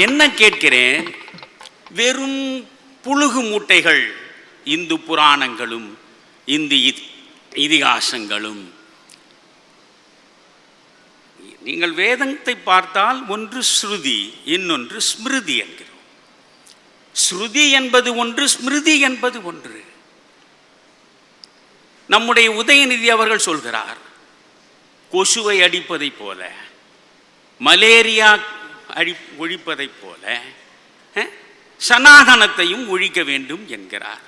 நான் என்ன கேட்கிறேன்? வெறும் புழுகு மூட்டைகள் இந்து புராணங்களும் இந்து இதிகாசங்களும். நீங்கள் வேதத்தை பார்த்தால் ஒன்று ஸ்ருதி இன்னொன்று ஸ்மிருதி என்கிறோம். ஸ்ருதி என்பது ஒன்று ஸ்மிருதி என்பது ஒன்று. நம்முடைய உதயநிதி அவர்கள் சொல்கிறார் கொசுவை அடிப்பதைப் போல மலேரியா அழி ஒழிப்பதைப் போல சனாதனத்தையும் ஒழிக்க வேண்டும் என்கிறார்.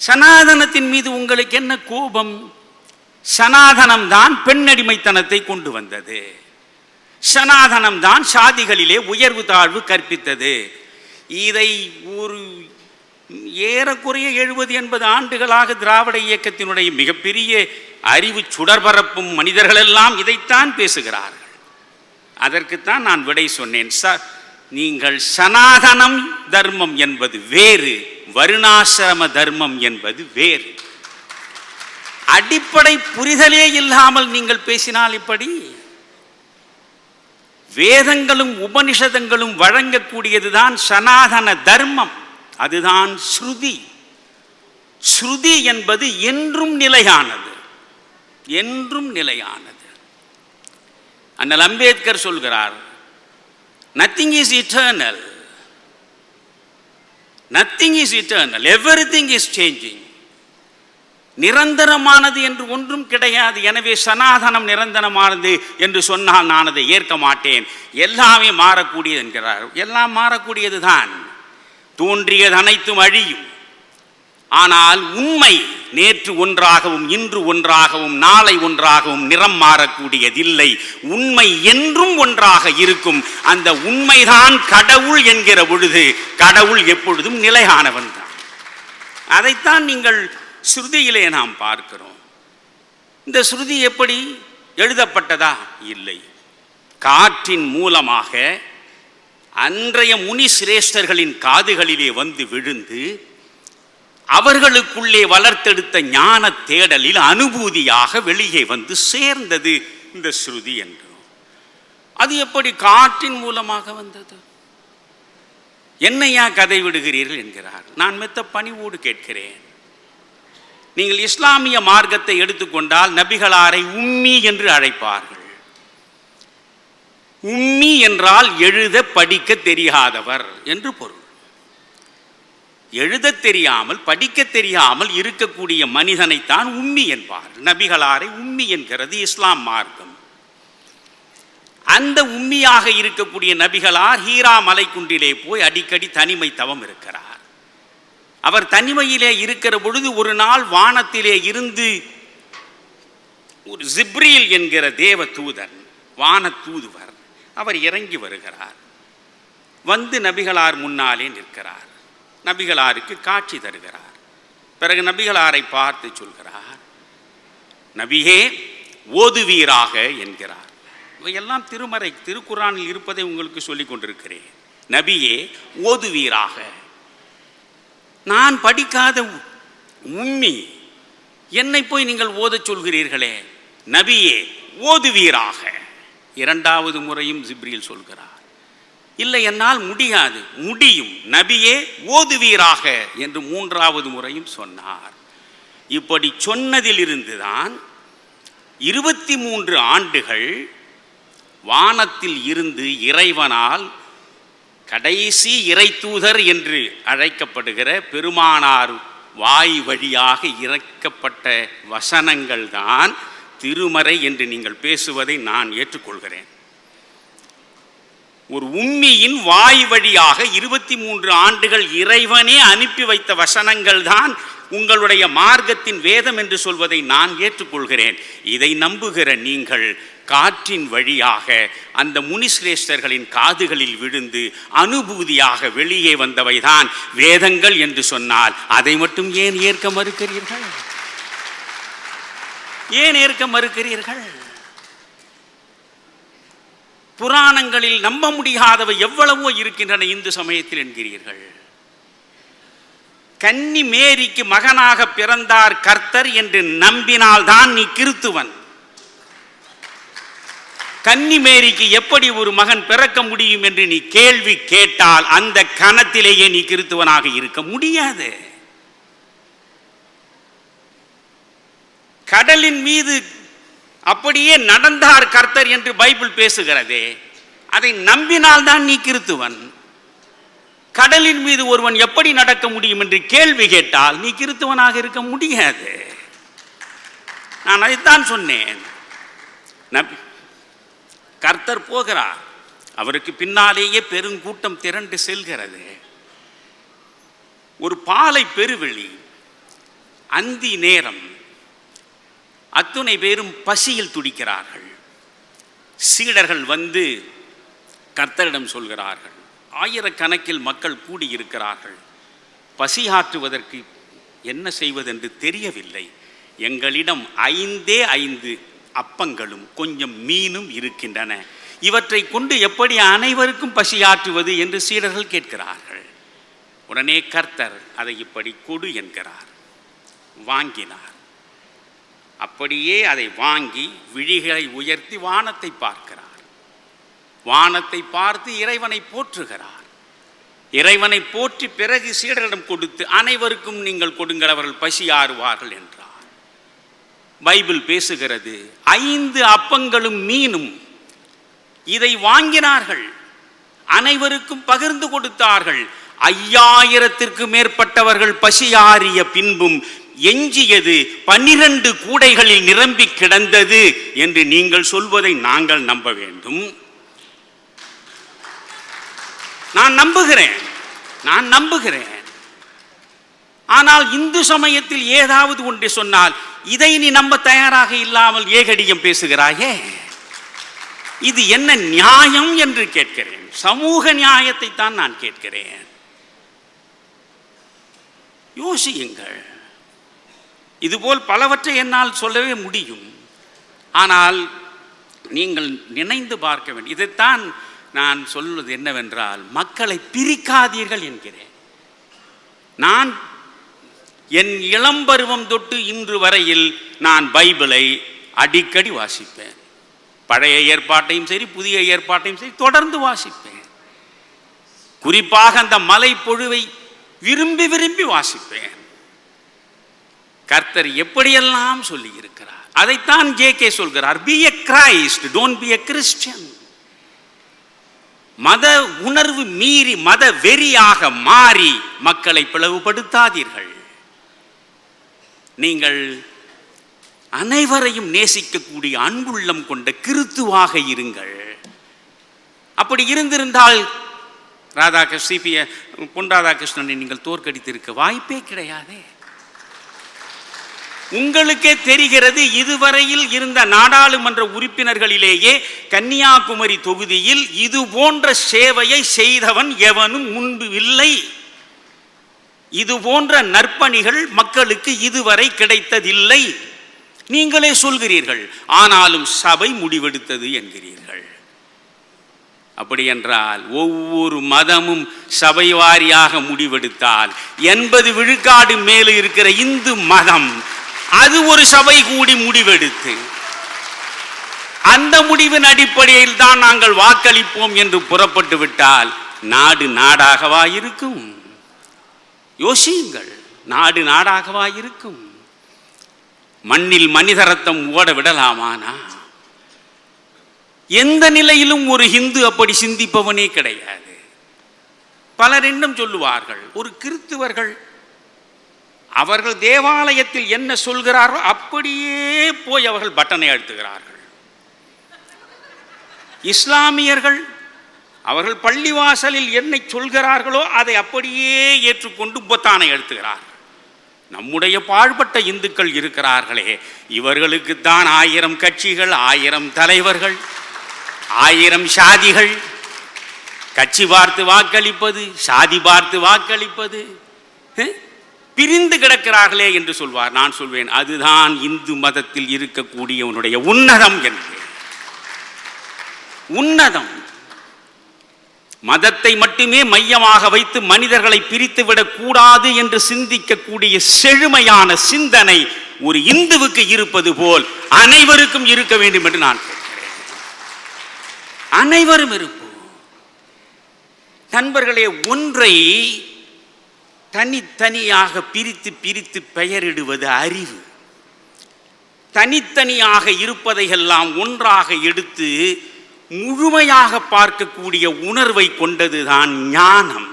சனாதனத்தின் மீது உங்களுக்கு என்ன கோபம்? சனாதனம் தான் பெண்ணடிமைத்தனத்தை கொண்டு வந்தது. சனாதனம் தான் சாதிகளிலே உயர்வு தாழ்வு கற்பித்தது. இதை ஒரு ஏறக்குறைய எழுபது எண்பது ஆண்டுகளாக திராவிட இயக்கத்தினுடைய மிகப்பெரிய அறிவு சுடர்பரப்பும் மனிதர்களெல்லாம் இதைத்தான் பேசுகிறார்கள். அதற்குத்தான் நான் விடை சொன்னேன் சார் நீங்கள் சனாதனம் தர்மம் என்பது வேறு வருணாசிரம தர்மம் என்பது வேறு. அடிப்படை புரிதலே இல்லாமல் நீங்கள் பேசினால் இப்படி? வேதங்களும் உபனிஷதங்களும் வழங்கக்கூடியதுதான் சனாதன தர்மம் அதுதான் ஸ்ருதி. ஸ்ருதி என்பது என்றும் நிலையானது என்றும் நிலையானது. அண்ணல் அம்பேத்கர் சொல்கிறார் nothing is eternal nothing is eternal everything is changing நிரந்தரமானது என்று ஒன்றும் கிடையாது. எனவே சனாதனம் நிரந்தரமானது என்று சொன்னால் நான் அதை ஏற்க மாட்டேன். எல்லாமே மாறக்கூடியது என்கிறார். எல்லாம் மாறக்கூடியது தான் தோன்றியது அனைத்தும் அழியும். ஆனால் உண்மை நேற்று ஒன்றாகவும் இன்று ஒன்றாகவும் நாளை ஒன்றாகவும் நிறம் மாறக்கூடியதில்லை. உண்மை என்றும் ஒன்றாக இருக்கும். அந்த உண்மைதான் கடவுள் என்கிற பொழுது கடவுள் எப்பொழுதும் நிலையானவன் தான். அதைத்தான் நீங்கள் ஸ்ருதியிலே நாம் பார்க்கிறோம். இந்த ஸ்ருதி எப்படி? எழுதப்பட்டதா? இல்லை. காற்றின் மூலமாக அன்றைய முனி சிரேஷ்டர்களின் காதுகளிலே வந்து விழுந்து அவர்களுக்குள்ளே வளர்த்தெடுத்த ஞான தேடலில் அனுபூதியாக வெளியே வந்து சேர்ந்தது இந்த ஸ்ருதி என்றும் அது எப்படி காற்றின் மூலமாக வந்தது? என்னையா கதை விடுகிறீர்கள் என்கிறார். நான் மெத்த பணிவோடு கேட்கிறேன். நீங்கள் இஸ்லாமிய மார்க்கத்தை எடுத்துக்கொண்டால் நபிகளாரை உம்மி என்று அழைப்பார்கள். உம்மி என்றால் எழுத படிக்க தெரியாதவர் என்று பொருள். எழுத தெரியாமல் படிக்க தெரியாமல் இருக்கக்கூடிய மனிதனைத்தான் உம்மி என்பார். நபிகளாரை உம்மி என்கிறது இஸ்லாம் மார்க்கம். அந்த உம்மியாக இருக்கக்கூடிய நபிகளார் ஹீரா மலைக்குன்றிலே போய் அடிக்கடி தனிமை தவம் இருக்கிறார். அவர் தனிமையிலே இருக்கிற பொழுது ஒரு நாள் வானத்திலே இருந்து ஒரு ஜிப்ரீல் என்கிற தேவ தூதன் வான தூதுவர் அவர் இறங்கி வருகிறார். வந்து நபிகளார் முன்னாலே நிற்கிறார். நபிகளாருக்கு காட்சி தருகிறார். பிறகு நபிகளாரை பார்த்து சொல்கிறார் நபியே ஓதுவீராக என்கிறார். இவையெல்லாம் திருமறை திருக்குறானில் இருப்பதை உங்களுக்கு சொல்லிக் கொண்டிருக்கிறேன். நபியே ஓதுவீராக. நான் படிக்காத உம்மி என்னை போய் நீங்கள் ஓதச் சொல்கிறீர்களே. நபியே ஓதுவீராக. இரண்டாவது முறையும் ஜிப்ரியில் சொல்கிறார். இல்லை என்னால் முடியாது. முடியும். நபியே ஓதுவீராக என்று மூன்றாவது முறையும் சொன்னார். இப்படி சொன்னதிலிருந்துதான் இருபத்தி மூன்று ஆண்டுகள் வானத்தில் இருந்து இறைவனால் கடைசி இறைத்தூதர் என்று அழைக்கப்படுகிற பெருமானார் வாய் வழியாக இறக்கப்பட்ட வசனங்கள் தான் திருமறை என்று நீங்கள் பேசுவதை நான் ஏற்றுக்கொள்கிறேன். ஒரு உம்மியின் வாய் வழியாக இருபத்தி மூன்று ஆண்டுகள் இறைவனே அனுப்பி வைத்த வசனங்கள் தான் உங்களுடைய மார்க்கத்தின் வேதம் என்று சொல்வதை நான் ஏற்றுக்கொள்கிறேன். இதை நம்புகிற நீங்கள் காற்றின் வழியாக அந்த முனிசிரேஷ்டர்களின் காதுகளில் விழுந்து அனுபூதியாக வெளியே வந்தவைதான் வேதங்கள் என்று சொன்னால் அதை மட்டும் ஏன் ஏற்க மறுக்கிறீர்கள்? ஏன் ஏற்க மறுக்கிறீர்கள்? புராணங்களில் நம்ப முடியாதவை எவ்வளவோ இருக்கின்றன இந்து சமயத்தில் என்கிறீர்கள். கன்னி மேரிக்கு மகனாக பிறந்தார் கர்த்தர் என்று நம்பினால்தான் நீ கிறித்துவன். கன்னிமேரிக்கு எப்படி ஒரு மகன் பிறக்க முடியும் என்று நீ கேள்வி கேட்டால் அந்த கணத்திலேயே நீ கிறித்துவனாக இருக்க முடியாது. கடலின் மீது அப்படியே நடந்தார் கர்த்தர் என்று பைபிள் பேசுகிறதே. அதை நம்பினால் தான் நீ கிறித்துவன். கடலின் மீது ஒருவன் எப்படி நடக்க முடியும் என்று கேள்வி கேட்டால் நீ கிறித்துவனாக இருக்க முடியாது. நான் அதைத்தான் சொன்னேன். நம்பி கர்த்தர் போகிறார். அவருக்கு பின்னாலேயே பெருங்கூட்டம் திரண்டு செல்கிறது. ஒரு பாலை பெருவெளி அந்தி நேரம் அத்துணை பேரும் பசியில் துடிக்கிறார்கள். சீடர்கள் வந்து கர்த்தரிடம் சொல்கிறார்கள். ஆயிரக்கணக்கில் மக்கள் கூடியிருக்கிறார்கள். பசி ஆற்றுவதற்கு என்ன செய்வதென்று தெரியவில்லை. எங்களிடம் ஐந்தே ஐந்து அப்பங்களும் கொஞ்சம் மீனும் இருக்கின்றன. இவற்றை கொண்டு எப்படி அனைவருக்கும் பசியாற்றுவது என்று சீடர்கள் கேட்கிறார்கள். உடனே கர்த்தர் அதை இப்படி கொடு என்கிறார். வாங்கினார். அப்படியே அதை வாங்கி விழிகளை உயர்த்தி வானத்தை பார்க்கிறார். வானத்தை பார்த்து இறைவனை போற்றுகிறார். இறைவனை போற்றி பிறகு சீடரிடம் கொடுத்து அனைவருக்கும் நீங்கள் கொடுங்கள் அவர்கள் பசி ஆறுவார்கள் என்றார். பைபிள் பேசுகிறது ஐந்து அப்பங்களும் மீனும் இதை வாங்கினார்கள் அனைவருக்கும் பகிர்ந்து கொடுத்தார்கள். ஐயாயிரத்திற்கு மேற்பட்டவர்கள் பசியாறிய பின்பும் எஞ்சியது பன்னிரண்டு கூடைகளில் நிரம்பி கிடந்தது என்று நீங்கள் சொல்வதை நாங்கள் நம்ப வேண்டும். நான் நம்புகிறேன். நான் நம்புகிறேன். ஆனால் இந்து சமயத்தில் ஏதாவது ஒன்று சொன்னால் இதை நீ நம்ப தயாராக இல்லாமல் ஏகடியம் பேசுகிறாயே? இது என்ன நியாயம் என்று கேட்கிறேன். சமூக நியாயத்தை தான் நான் கேட்கிறேன். யோசியுங்கள். இதுபோல் பலவற்றை என்னால் சொல்லவே முடியும். ஆனால் நீங்கள் நினைந்து பார்க்க வேண்டும். இதைத்தான் நான் சொல்வது என்னவென்றால் மக்களை பிரிக்காதீர்கள் என்கிறேன். நான் என் இளம்பருவம் தொட்டு இன்று வரையில் நான் பைபிளை அடிக்கடி வாசிப்பேன். பழைய ஏற்பாட்டையும் சரி புதிய ஏற்பாட்டையும் சரி தொடர்ந்து வாசிப்பேன். குறிப்பாக அந்த மலை பொழுவை விரும்பி விரும்பி வாசிப்பேன். கர்த்தர் எப்படியெல்லாம் சொல்லி இருக்கிறார் அதைத்தான் ஜே கே சொல்கிறார் be a Christ don't be a Christian மத உணர்வு மீறி மத வெறியாக மாறி மக்களை பிளவுபடுத்தாதீர்கள். நீங்கள் அனைவரையும் நேசிக்கக்கூடிய அன்புள்ளம் கொண்ட கிறித்துவாக இருங்கள். அப்படி இருந்திருந்தால் ராதாகிருஷ்ண சிபிய பொன் ராதாகிருஷ்ணனை நீங்கள் தோற்கடித்திருக்க வாய்ப்பே கிடையாதே. உங்களுக்கே தெரிகிறது இதுவரையில் இருந்த நாடாளுமன்ற உறுப்பினர்களிலேயே கன்னியாகுமரி தொகுதியில் இது போன்ற சேவையை செய்தவன் எவனும் முன்பு இல்லை. இது போன்ற நற்பணிகள் மக்களுக்கு இதுவரை கிடைத்ததில்லை. நீங்களே சொல்கிறீர்கள் ஆனாலும் சபை முடிவெடுத்தது என்கிறீர்கள். அப்படி என்றால் ஒவ்வொரு மதமும் சபை வாரியாக முடிவெடுத்தால் எண்பது விழுக்காடு மேலே இருக்கிற இந்து மதம் அது ஒரு சபை கூடி முடிவெடுத்து அந்த முடிவின் அடிப்படையில் தான் நாங்கள் வாக்களிப்போம் என்று புறப்பட்டு விட்டால் நாடு நாடாகவா இருக்கும்? யோசியுங்கள் நாடு நாடாகவா இருக்கும்? மண்ணில் மனிதரத்தம் ஓட விடலாமானா? எந்த நிலையிலும் ஒரு ஹிந்து அப்படி சிந்திப்பவனே கிடையாது. பலர் இன்னும் சொல்லுவார்கள் ஒரு கிறித்துவர்கள் அவர்கள் தேவாலயத்தில் என்ன சொல்கிறாரோ அப்படியே போய் அவர்கள் பட்டனை அழுத்துகிறார்கள். இஸ்லாமியர்கள் அவர்கள் பள்ளிவாசலில் என்னை சொல்கிறார்களோ அதை அப்படியே ஏற்றுக்கொண்டு பொத்தானை எழுத்துகிறார் நம்முடைய பாழ்பட்ட இந்துக்கள் இருக்கிறார்களே இவர்களுக்குத்தான் ஆயிரம் கட்சிகள் ஆயிரம் தலைவர்கள் ஆயிரம் சாதிகள். கட்சி பார்த்து வாக்களிப்பது சாதி பார்த்து வாக்களிப்பது பிரிந்து கிடக்கிறார்களே என்று சொல்வார். நான் சொல்வேன் அதுதான் இந்து மதத்தில் இருக்கக்கூடியவனுடைய உன்னதம் என்று. உன்னதம். மதத்தை மட்டுமே மையமாக வைத்து மனிதர்களை பிரித்துவிடக் கூடாது என்று சிந்திக்கக்கூடிய செழுமையான சிந்தனை ஒரு இந்துவுக்கு இருப்பது போல் அனைவருக்கும் இருக்க வேண்டும் என்று நான் அனைவரும் இருப்போம். நண்பர்களே ஒன்றை தனித்தனியாக பிரித்து பிரித்து பெயரிடுவது அறிவு. தனித்தனியாக இருப்பதையெல்லாம் ஒன்றாக எடுத்து முழுமையாக பார்க்கக்கூடிய உணர்வை கொண்டதுதான் ஞானம்.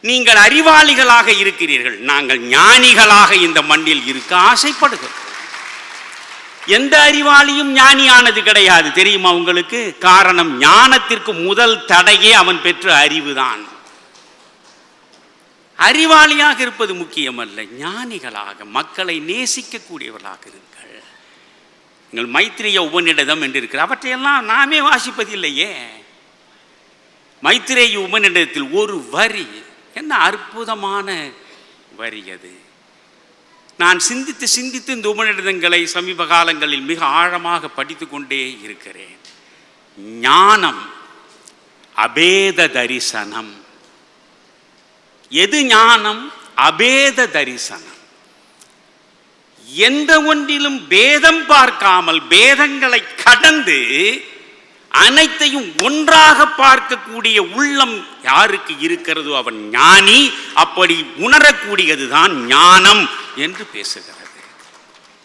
நீங்கள் அறிவாளிகளாக இருக்கிறீர்கள். நாங்கள் ஞானிகளாக இந்த மண்ணில் இருக்க ஆசைப்படுகிறோம். எந்த அறிவாளியும் ஞானியானது கிடையாது தெரியுமா உங்களுக்கு? காரணம் ஞானத்திற்கு முதல் தடையே அவன் பெற்ற அறிவுதான். அறிவாளியாக இருப்பது முக்கியமல்ல. ஞானிகளாக மக்களை நேசிக்கக்கூடியவர்களாக இருங்கள். நீங்கள் மைத்திரிய உபநிடதம் என்று இருக்கிற அவற்றையெல்லாம் நாமே வாசிப்பதில்லையே. மைத்திரேய உபநிடதத்தில் ஒரு வரி. என்ன அற்புதமான வரி அது. நான் சிந்தித்து சிந்தித்து இந்த உபநிடதங்களை சமீப காலங்களில் மிக ஆழமாக படித்து கொண்டே இருக்கிறேன். ஞானம் அபேத தரிசனம். எது ஞானம்? அபேத தரிசனம். எந்த ஒன்றிலும் பேதம் பார்க்காமல் பேதங்களை கடந்து அனைத்தையும் ஒன்றாக பார்க்கக்கூடிய உள்ளம் யாருக்கு இருக்கிறதோ அவன் ஞானி. அப்படி உணரக்கூடியதுதான் ஞானம் என்று பேசுகிறது.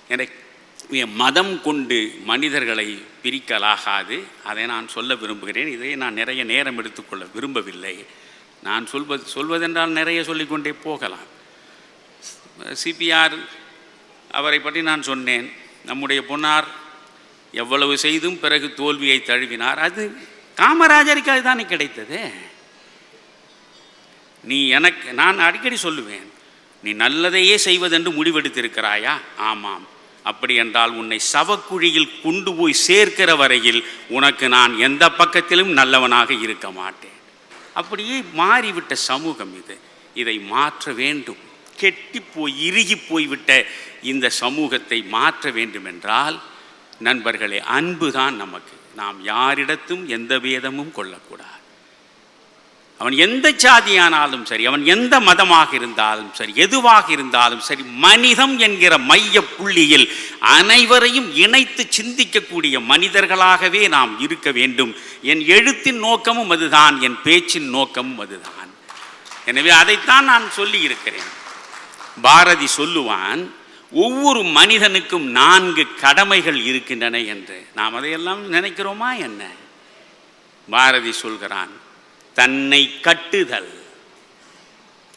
எனக்கு மதம் கொண்டு மனிதர்களை பிரிக்கலாகாது. அதை நான் சொல்ல விரும்புகிறேன். இதை நான் நிறைய நேரம் எடுத்துக்கொள்ள விரும்பவில்லை. நான் சொல்வது சொல்வதென்றால் நிறைய சொல்லிக்கொண்டே போகலாம். சிபிஆர் அவரை பற்றி நான் சொன்னேன். நம்முடைய பொன்னார் எவ்வளவு செய்தும் பிறகு தோல்வியை தழுவினார். அது காமராஜருக்கு அதுதானே கிடைத்தது. நீ எனக்கு நான் அடிக்கடி சொல்லுவேன் நீ நல்லதையே செய்வதென்று முடிவெடுத்திருக்கிறாயா? ஆமாம். அப்படி என்றால் உன்னை சவக்குழியில் கொண்டு போய் சேர்க்கிற வரையில் உனக்கு நான் எந்த பக்கத்திலும் நல்லவனாக இருக்க மாட்டேன். அப்படியே மாறிவிட்ட சமூகம் இது. இதை மாற்ற வேண்டும். கெட்டி போய் இறுகி போய்விட்ட இந்த சமூகத்தை மாற்ற வேண்டும் என்றால் நண்பர்களே அன்பு தான் நமக்கு. நாம் யாரிடத்தும் எந்த வேதமும் கொள்ளக்கூடாது. அவன் எந்த சாதியானாலும் சரி அவன் எந்த மதமாக இருந்தாலும் சரி எதுவாக இருந்தாலும் சரி மனிதம் என்கிற மைய புள்ளியில் அனைவரையும் இணைத்து சிந்திக்கக்கூடிய மனிதர்களாகவே நாம் இருக்க வேண்டும். என் எழுத்தின் நோக்கமும் அதுதான் என் பேச்சின் நோக்கமும் அதுதான். எனவே அதைத்தான் நான் சொல்லி இருக்கிறேன். பாரதி சொல்லுவான் ஒவ்வொரு மனிதனுக்கும் நான்கு கடமைகள் இருக்கின்றன என்று. நாம் அதையெல்லாம் நினைக்கிறோமா என்ன? பாரதி சொல்கிறான் தன்னை கட்டுதல்.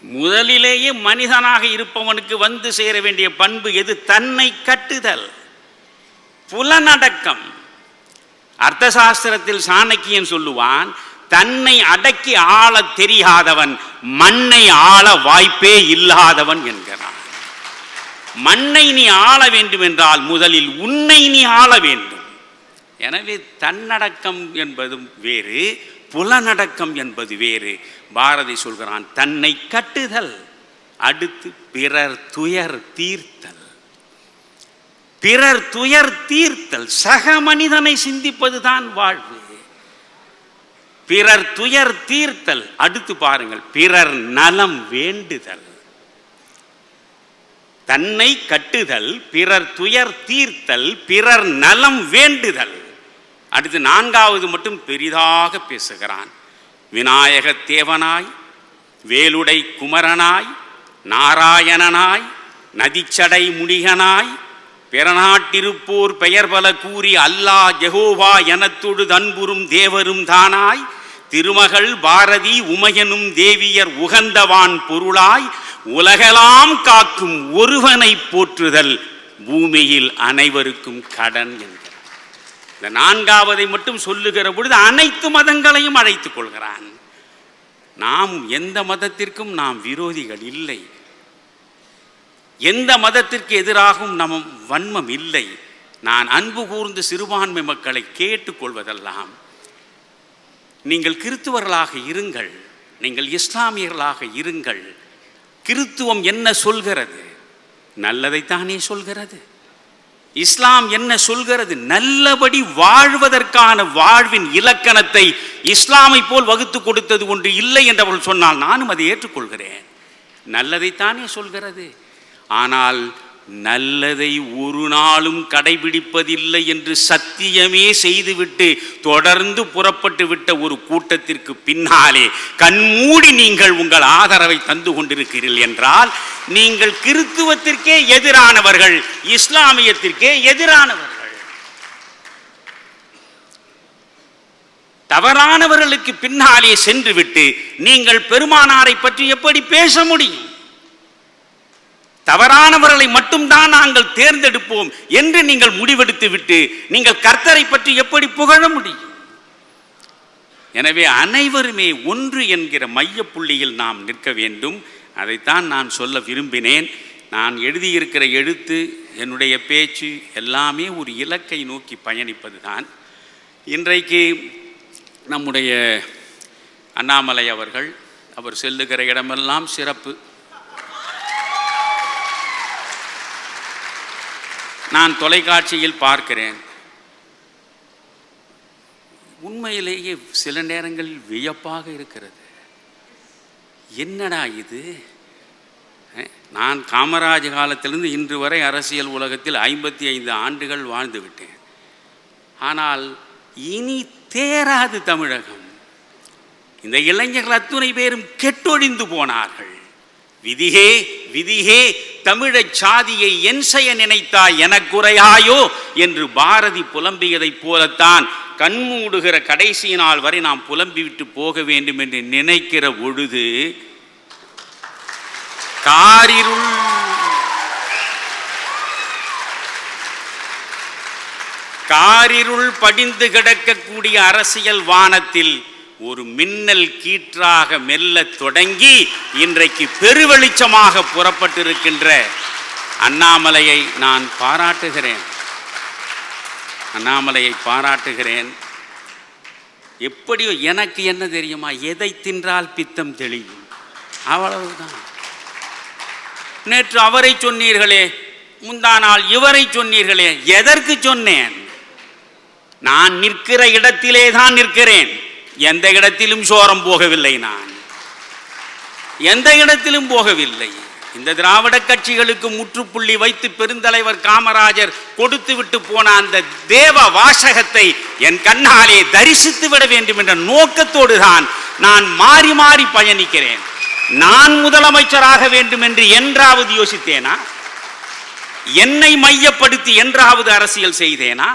முதலிலேயே மனிதனாக இருப்பவனுக்கு வந்து சேர வேண்டிய பண்பு எது? தன்னை கட்டுதல். புலனடக்கம். அர்த்தசாஸ்திரத்தில் சாணக்கியன் சொல்லுவான் தன்னை அடக்கி ஆளத் தெரியாதவன் மண்ணை ஆள வாய்ப்பே இல்லாதவன் என்கிறான். மண்ணை நீ ஆள வேண்டும் என்றால் முதலில் உன்னை நீ ஆள வேண்டும். எனவே தன்னடக்கம் என்பதும் வேறு புலனடக்கம் என்பது வேறு. பாரதி சொல்கிறான் தன்னை கட்டுதல் அடுத்து பிறர் துயர் தீர்த்தல். பிறர் துயர் தீர்த்தல் சக மனிதனை சிந்திப்பதுதான் வாழ்வு. பிறர் துயர் தீர்த்தல் அடுத்து பாருங்கள் பிறர் நலம் வேண்டுதல். தன்னை கட்டுதல் பிறர் துயர் தீர்த்தல் பிறர் நலம் வேண்டுதல். அடுத்து நான்காவது மட்டும் பெரிதாக பேசுகிறான். விநாயக தேவனாய் வேலுடை குமரனாய் நாராயணனாய் நதிச்சடை முனிகனாய் பிறநாட்டிருப்போர் பெயர் பல கூறி அல்லாஹ் ஜெகோவா எனத்தொடு தன்புறும் தேவரும் தானாய் திருமகள் பாரதி உமையனும் தேவியர் உகந்தவான் பொருளாய் உலகெல்லாம் காக்கும் ஒருவனை போற்றுதல் பூமியில் அனைவருக்கும் கடன் என்று. இந்த நான்காவதை மட்டும் சொல்லுகிற பொழுது அனைத்து மதங்களையும் அழைத்துக் கொள்கிறான். நாம் எந்த மதத்திற்கும் நாம் விரோதிகள் இல்லை. எந்த மதத்திற்கு எதிராகவும் நம் வன்மம் இல்லை. நான் அன்பு கூர்ந்து சிறுபான்மை மக்களை கேட்டுக்கொள்வதெல்லாம் நீங்கள் கிறித்துவர்களாக இருங்கள். நீங்கள் இஸ்லாமியர்களாக இருங்கள். கிறித்துவம் என்ன சொல்கிறது? நல்லதைத்தானே சொல்கிறது. இஸ்லாம் என்ன சொல்கிறது? நல்லபடி வாழ்வதற்கான வாழ்வின் இலக்கணத்தை இஸ்லாமை போல் வகுத்து கொடுத்தது ஒன்று இல்லை என்று அவள் சொன்னால் நானும் அதை ஏற்றுக்கொள்கிறேன். நல்லதைத்தானே சொல்கிறது. ஆனால் நல்லதை ஒரு நாளும் கடைபிடிப்பதில்லை என்று சத்தியமே செய்துவிட்டு தொடர்ந்து புறப்பட்டு விட்ட ஒரு கூட்டத்திற்கு பின்னாலே கண்மூடி நீங்கள் உங்கள் ஆதரவை தந்து கொண்டிருக்கிறீர்கள் என்றால் நீங்கள் கிறித்துவத்திற்கே எதிரானவர்கள் இஸ்லாமியத்திற்கே எதிரானவர்கள். தவறானவர்களுக்கு பின்னாலே சென்றுவிட்டு நீங்கள் பெருமானாரை பற்றி எப்படி பேச முடியும்? தவறானவர்களை மட்டும்தான் நாங்கள் தேர்ந்தெடுப்போம் என்று நீங்கள் முடிவெடுத்து விட்டு நீங்கள் கர்த்தரை பற்றி எப்படி புகழ முடியும்? எனவே அனைவருமே ஒன்று என்கிற மையப்புள்ளியில் நாம் நிற்க வேண்டும். அதைத்தான் நான் சொல்ல விரும்பினேன். நான் எழுதியிருக்கிற எழுத்து என்னுடைய பேச்சு எல்லாமே ஒரு இலக்கை நோக்கி பயணிப்பது தான் இன்றைக்கு நம்முடைய அண்ணாமலை அவர்கள் அவர் செல்லுகிற இடமெல்லாம் சிறப்பு. நான் தொலைக்காட்சியில் பார்க்கிறேன். உண்மையிலேயே சில நேரங்களில் வியப்பாக இருக்கிறது. என்னடா இது? நான் காமராஜ் காலத்திலிருந்து இன்று வரை அரசியல் உலகத்தில் ஐம்பத்தி ஐந்து ஆண்டுகள் வாழ்ந்து விட்டேன். ஆனால் இனி தேராது தமிழகம். இந்த இளைஞர்கள் அத்துணை பேரும் கெட்டொழிந்து போனார்கள். விதியே விதியே தமிழச் சாதியை என் செய்ய நினைத்தாய் எனக்குறையாயோ என்று பாரதி புலம்பியதைப் போலத்தான் கண்மூடுகிற கடைசி நாள் வரை நாம் புலம்பிவிட்டு போக வேண்டும் என்று நினைக்கிற பொழுது காரிருள் காரிருள் படிந்து கிடக்கக்கூடிய அரசியல் வானத்தில் ஒரு மின்னல் கீற்றாக மெல்ல தொடங்கி இன்றைக்கு பெருவெளிச்சமாக புறப்பட்டிருக்கின்ற அண்ணாமலையை நான் பாராட்டுகிறேன். அண்ணாமலையை பாராட்டுகிறேன். எப்படியோ எனக்கு என்ன தெரியுமா? எதை தின்றால் பித்தம் தெளியும்? அவ்வளவுதான். நேற்று அவரை சொன்னீர்களே முந்தா நாள் இவரை சொன்னீர்களே எதற்கு சொன்னேன்? நான் நிற்கிற இடத்திலே தான் நிற்கிறேன். எந்த இடத்திலும் சோரம் போகவில்லை நான். எந்த இடத்திலும் போகவில்லை. இந்த திராவிட கட்சிகளுக்கு முற்றுப்புள்ளி வைத்து பெருந்தலைவர் காமராஜர் கொடுத்து விட்டு போன அந்த தேவ வாசகத்தை என் கண்ணாலே தரிசித்து விட வேண்டும் என்ற நோக்கத்தோடு தான் நான் மாறி மாறி பயணிக்கிறேன். நான் முதலமைச்சராக வேண்டும் என்று என்றாவது யோசித்தேனா? என்னை மையப்படுத்தி என்றாவது அரசியல் செய்தேனா?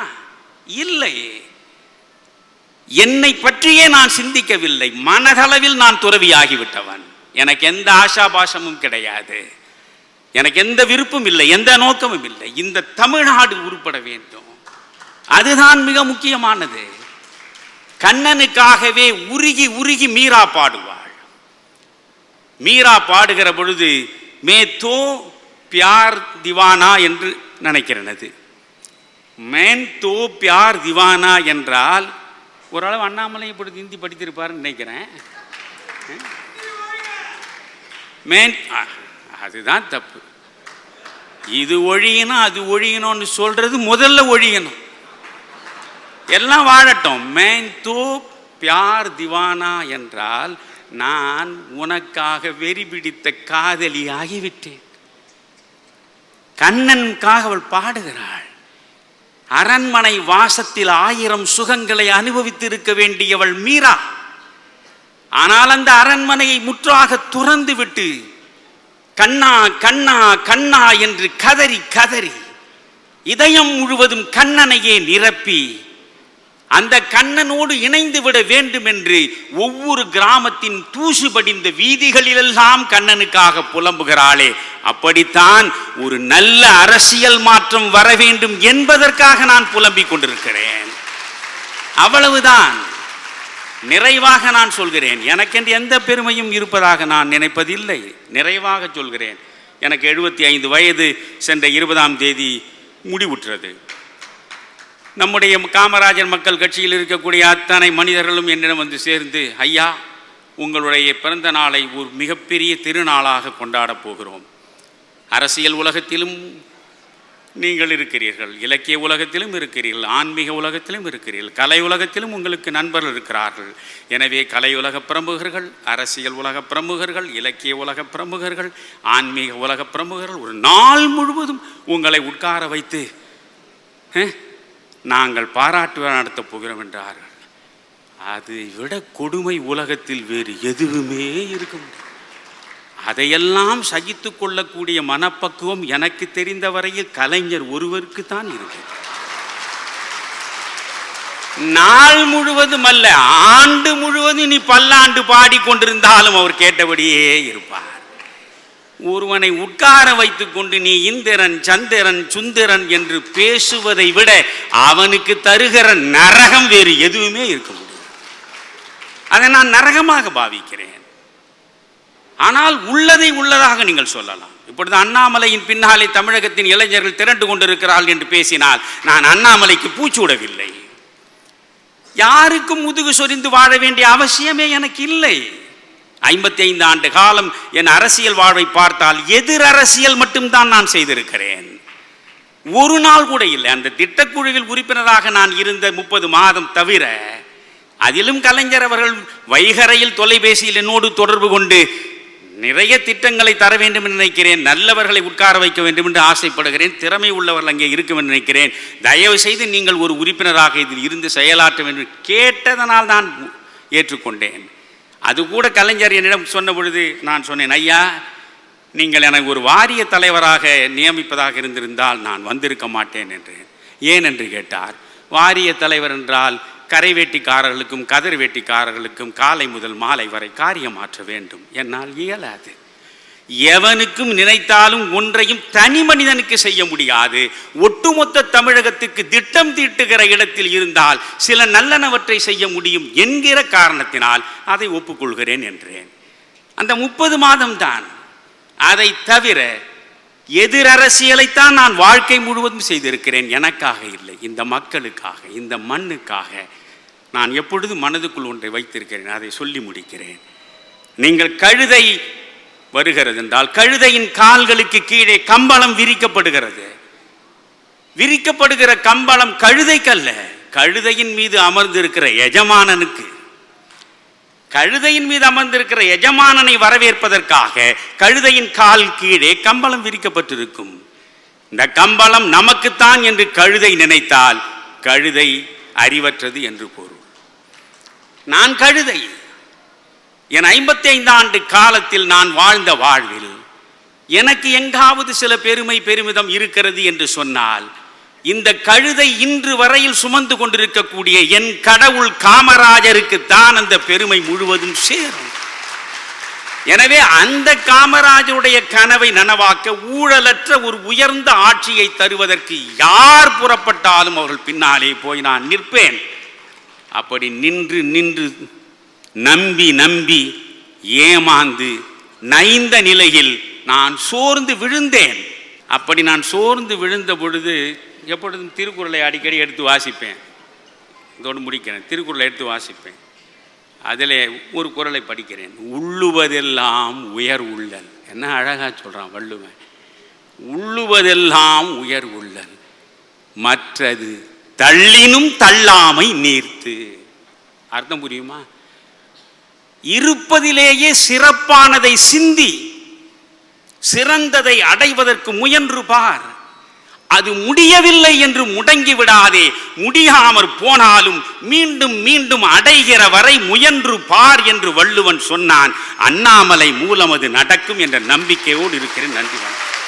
இல்லை என்னை பற்றியே நான் சிந்திக்கவில்லை. மனதளவில் நான் துறவியாகிவிட்டவன். எனக்கு எந்த ஆசாபாசமும் கிடையாது. எனக்கு எந்த விருப்பம் இல்லை எந்த நோக்கமும் இல்லை. இந்த தமிழ்நாடு உருப்பட வேண்டும். அதுதான் மிக முக்கியமானது. கண்ணனுக்காகவே உருகி உருகி மீரா பாடுவாள். மீரா பாடுகிற பொழுது மே தோ பியார் திவானா என்று நினைக்கிறனது. மேன் தோ பியார் திவானா என்றால் ஓரளவு அண்ணாமலை இப்படி ஹிந்தி படித்திருப்பாருன்னு நினைக்கிறேன். மேன் அதுதான் தப்பு. இது ஒழியணும் அது ஒழியணும்னு சொல்றது முதல்ல ஒழியணும். எல்லாம் வாழட்டும். மேன் தூ பியார் திவானா என்றால் நான் உனக்காக வெறி பிடித்த காதலி ஆகிவிட்டேன் கண்ணனுக்காக அவள் பாடுகிறாள். அரண்மனை வாசத்தில் ஆயிரம் சுகங்களை அனுபவித்து இருக்க வேண்டியவள் மீரா. ஆனால் அந்த அரண்மனையை முற்றாக துறந்து விட்டு கண்ணா கண்ணா கண்ணா என்று கதறி கதறி இதயம் முழுவதும் கண்ணனையே நிரப்பி அந்த கண்ணனோடு இணைந்து விட வேண்டும் என்று ஒவ்வொரு கிராமத்தின் தூசு படிந்த வீதிகளிலெல்லாம் கண்ணனுக்காக புலம்புகிறாளே. அப்படித்தான் ஒரு நல்ல அரசியல் மாற்றம் வர வேண்டும் என்பதற்காக நான் புலம்பிக் கொண்டிருக்கிறேன். அவ்வளவுதான். நிறைவாக நான் சொல்கிறேன். எனக்கென்று எந்த பெருமையும் இருப்பதாக நான் நினைப்பதில்லை. நிறைவாக சொல்கிறேன். எனக்கு எழுபத்தி ஐந்து வயது. சென்ற இருபதாம் தேதி முடிவுற்றது. நம்முடைய காமராஜர் மக்கள் கட்சியில் இருக்கக்கூடிய அத்தனை மனிதர்களும் என்னிடம் வந்து சேர்ந்து ஐயா உங்களுடைய பிறந்த நாளை ஒரு மிகப்பெரிய திருநாளாக கொண்டாடப் போகிறோம். அரசியல் உலகத்திலும் நீங்கள் இருக்கிறீர்கள் இலக்கிய உலகத்திலும் இருக்கிறீர்கள் ஆன்மீக உலகத்திலும் இருக்கிறீர்கள் கலை உலகத்திலும் உங்களுக்கு நண்பர்கள் இருக்கிறார்கள். எனவே கலை உலக பிரமுகர்கள் அரசியல் உலக பிரமுகர்கள் இலக்கிய உலக பிரமுகர்கள் ஆன்மீக உலக பிரமுகர்கள் ஒரு நாள் முழுவதும் உங்களை உட்கார வைத்து நாங்கள் பாராட்டு விழா நடத்தப் போகிறோம் என்றார்கள். அதை விட கொடுமை உலகத்தில் வேறு எதுவுமே இருக்க முடியும் அதையெல்லாம் சகித்து கொள்ளக்கூடிய மனப்பக்குவம் எனக்கு தெரிந்த வரையில் கலைஞர் ஒருவருக்கு தான் இருக்கு நாள் முழுவதும் அல்ல ஆண்டு முழுவதும் நீ பல்லாண்டு பாடிக்கொண்டிருந்தாலும் அவர் கேட்டபடியே இருப்பார். ஒருவனை உட்கார வைத்துக் கொண்டு நீ இந்திரன் சந்திரன் சுந்திரன் என்று பேசுவதை விட அவனுக்கு தருகிற நரகம் வேறு எதுவுமே இருக்க முடியாது. அதை நான் நரகமாக பாவிக்கிறேன். ஆனால் உள்ளதை உள்ளதாக நீங்கள் சொல்லலாம். இப்பொழுது அண்ணாமலையின் பின்னாலே தமிழகத்தின் இளைஞர்கள் திரண்டு கொண்டிருக்கிறார்கள் என்று பேசினால் நான் அண்ணாமலைக்கு பூச்சூடவில்லை. யாருக்கும் முதுகு சொரிந்து வாழ வேண்டிய அவசியமே எனக்கு இல்லை. ஐம்பத்தி ஐந்து ஆண்டு காலம் என் அரசியல் வாழ்வை பார்த்தால் எதிர் அரசியல் மட்டும்தான் நான் செய்திருக்கிறேன். ஒரு நாள் கூட இல்லை அந்த திட்டக்குழுவில் உறுப்பினராக நான் இருந்த முப்பது மாதம் தவிர அதிலும் கலைஞர் அவர்கள் வைகரையில் தொலைபேசியில் என்னோடு தொடர்பு கொண்டு நிறைய திட்டங்களை தர வேண்டும் என்று நினைக்கிறேன் நல்லவர்களை உட்கார வைக்க வேண்டும் என்று ஆசைப்படுகிறேன் திறமை உள்ளவர்கள் அங்கே இருக்கும் என்று நினைக்கிறேன். தயவு செய்து நீங்கள் ஒரு உறுப்பினராக இதில் இருந்து செயலாற்ற வேண்டும் கேட்டதனால் நான் ஏற்றுக்கொண்டேன். அது கூட கலைஞர் என்னிடம் சொன்ன பொழுது நான் சொன்னேன் ஐயா நீங்கள் எனக்கு ஒரு வாரிய தலைவராக நியமிப்பதாக இருந்திருந்தால் நான் வந்திருக்க மாட்டேன் என்று. ஏன் என்று கேட்டார். வாரிய தலைவர் என்றால் கரை வேட்டிக்காரர்களுக்கும் கதிர் வேட்டிக்காரர்களுக்கும் காலை முதல் மாலை வரை காரியமாற்ற வேண்டும். என்னால் இயலாது. எவனுக்கும் நினைத்தாலும் ஒன்றையும் தனி மனிதனுக்கு செய்ய முடியாது. ஒட்டுமொத்த தமிழகத்துக்கு திட்டம் தீட்டுகிற இடத்தில் இருந்தால் சில நல்லனவற்றை செய்ய முடியும் என்கிற காரணத்தினால் அதை ஒப்புக்கொள்கிறேன் என்றேன். அந்த முப்பது மாதம்தான் அதை தவிர எதிர் அரசியலைத்தான் நான் வாழ்க்கை முழுவதும் செய்திருக்கிறேன். எனக்காக இல்லை. இந்த மக்களுக்காக இந்த மண்ணுக்காக நான் எப்பொழுதும் மனதுக்குள் ஒன்றை வைத்திருக்கிறேன். அதை சொல்லி முடிக்கிறேன். நீங்கள் கழுதை வருகிறது என்றால் கழுதையின் கால்களுக்கு கீழே கம்பளம் விரிக்கப்படுகிறது. விரிக்கப்படுகிற கம்பளம் கழுதைக்கல்ல. கழுதையின் மீது அமர்ந்திருக்கிற எஜமானனுக்கு. கழுதையின் மீது அமர்ந்திருக்கிற எஜமானனை வரவேற்பதற்காக கழுதையின் கால் கீழே கம்பளம் விரிக்கப்பட்டிருக்கும். இந்த கம்பளம் நமக்குத்தான் என்று கழுதை நினைத்தால் கழுதை அறிவற்றது என்று பொருள். நான் கழுதை. என் ஐம்பத்தி ஐந்து ஆண்டு காலத்தில் நான் வாழ்ந்த வாழ்வில் எனக்கு எங்காவது சில பெருமை பெருமிதம் இருக்கிறது என்று சொன்னால் இந்த கழுதை இன்று வரையில் சுமந்து கொண்டிருக்கக்கூடிய என் கடவுள் காமராஜருக்கு தான் அந்த பெருமை முழுவதும் சேரும். எனவே அந்த காமராஜருடைய கனவை நனவாக்க ஊழலற்ற ஒரு உயர்ந்த ஆட்சியை தருவதற்கு யார் புறப்பட்டாலும் அவர்கள் பின்னாலே போய் நான் நிற்பேன். அப்படி நின்று நின்று நம்பி நம்பி ஏமாந்து நைந்த நிலையில் நான் சோர்ந்து விழுந்தேன். அப்படி நான் சோர்ந்து விழுந்த பொழுது எப்பொழுதும் திருக்குறளை அடிக்கடி எடுத்து வாசிப்பேன். இதோடு முடிக்கிறேன். திருக்குறளை எடுத்து வாசிப்பேன். அதில் ஒரு குறளை படிக்கிறேன். உள்ளுவதெல்லாம் உயர் உள்ளல். என்ன அழகாக சொல்கிறான் வள்ளுவன். உள்ளுவதெல்லாம் உயர் உள்ளல். மற்றது தள்ளினும் தள்ளாமை நீர்த்து. அர்த்தம் புரியுமா? இருப்பதிலேயே சிறப்பானதை சிந்தி சிறந்ததை அடைவதற்கு முயன்று பார். அது முடியவில்லை என்று முடங்கி விடாதே முடியாமற் போனாலும் மீண்டும் மீண்டும் அடைகிற வரை முயன்று பார் என்று வள்ளுவன் சொன்னான். அண்ணாமலை மூலம் அது நடக்கும் என்ற நம்பிக்கையோடு இருக்கிறேன். நன்றி வணக்கம்.